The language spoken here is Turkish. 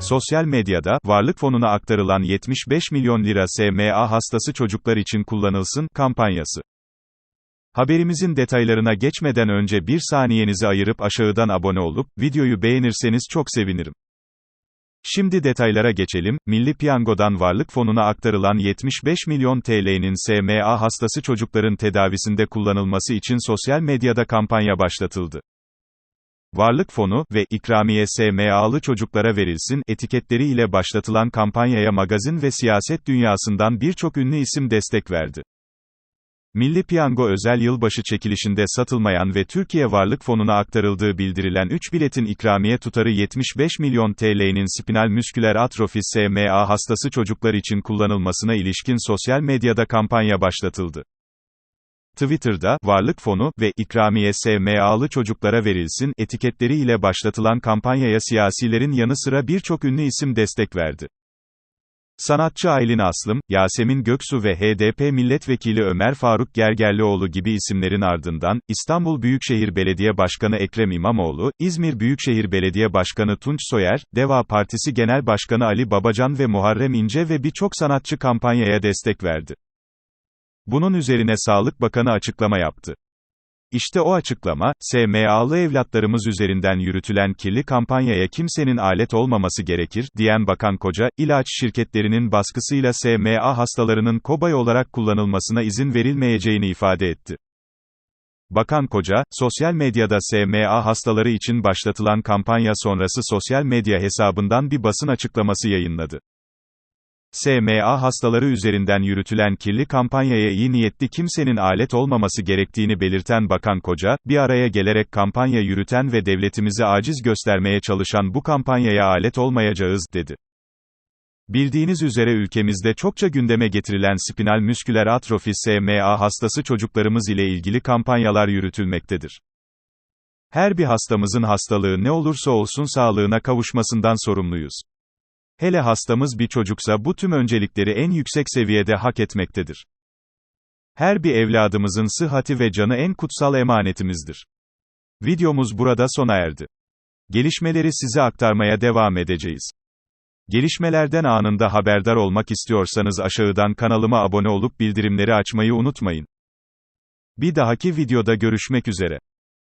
Sosyal medyada, varlık fonuna aktarılan 75 milyon lira SMA hastası çocuklar için kullanılsın, kampanyası. Haberimizin detaylarına geçmeden önce bir saniyenizi ayırıp aşağıdan abone olup, videoyu beğenirseniz çok sevinirim. Şimdi detaylara geçelim, Milli Piyango'dan varlık fonuna aktarılan 75 milyon TL'nin SMA hastası çocukların tedavisinde kullanılması için sosyal medyada kampanya başlatıldı. Varlık fonu ve ikramiye SMA'lı çocuklara verilsin etiketleri ile başlatılan kampanyaya magazin ve siyaset dünyasından birçok ünlü isim destek verdi. Milli Piyango özel yılbaşı çekilişinde satılmayan ve Türkiye Varlık Fonu'na aktarıldığı bildirilen 3 biletin ikramiye tutarı 75 milyon TL'nin spinal müsküler atrofi SMA hastası çocuklar için kullanılmasına ilişkin sosyal medyada kampanya başlatıldı. Twitter'da, Varlık Fonu ve ikramiye SMA'lı çocuklara verilsin etiketleri ile başlatılan kampanyaya siyasilerin yanı sıra birçok ünlü isim destek verdi. Sanatçı Aylin Aslım, Yasemin Göksu ve HDP Milletvekili Ömer Faruk Gergerlioğlu gibi isimlerin ardından, İstanbul Büyükşehir Belediye Başkanı Ekrem İmamoğlu, İzmir Büyükşehir Belediye Başkanı Tunç Soyer, Deva Partisi Genel Başkanı Ali Babacan ve Muharrem İnce ve birçok sanatçı kampanyaya destek verdi. Bunun üzerine Sağlık Bakanı açıklama yaptı. İşte o açıklama, SMA'lı evlatlarımız üzerinden yürütülen kirli kampanyaya kimsenin alet olmaması gerekir, diyen Bakan Koca, ilaç şirketlerinin baskısıyla SMA hastalarının kobay olarak kullanılmasına izin verilmeyeceğini ifade etti. Bakan Koca, sosyal medyada SMA hastaları için başlatılan kampanya sonrası sosyal medya hesabından bir basın açıklaması yayınladı. SMA hastaları üzerinden yürütülen kirli kampanyaya iyi niyetli kimsenin alet olmaması gerektiğini belirten Bakan Koca, bir araya gelerek kampanya yürüten ve devletimizi aciz göstermeye çalışan bu kampanyaya alet olmayacağız, dedi. Bildiğiniz üzere ülkemizde çokça gündeme getirilen spinal müsküler atrofi SMA hastası çocuklarımız ile ilgili kampanyalar yürütülmektedir. Her bir hastamızın hastalığı ne olursa olsun sağlığına kavuşmasından sorumluyuz. Hele hastamız bir çocuksa bu tüm öncelikleri en yüksek seviyede hak etmektedir. Her bir evladımızın sıhhati ve canı en kutsal emanetimizdir. Videomuz burada sona erdi. Gelişmeleri size aktarmaya devam edeceğiz. Gelişmelerden anında haberdar olmak istiyorsanız aşağıdan kanalıma abone olup bildirimleri açmayı unutmayın. Bir dahaki videoda görüşmek üzere.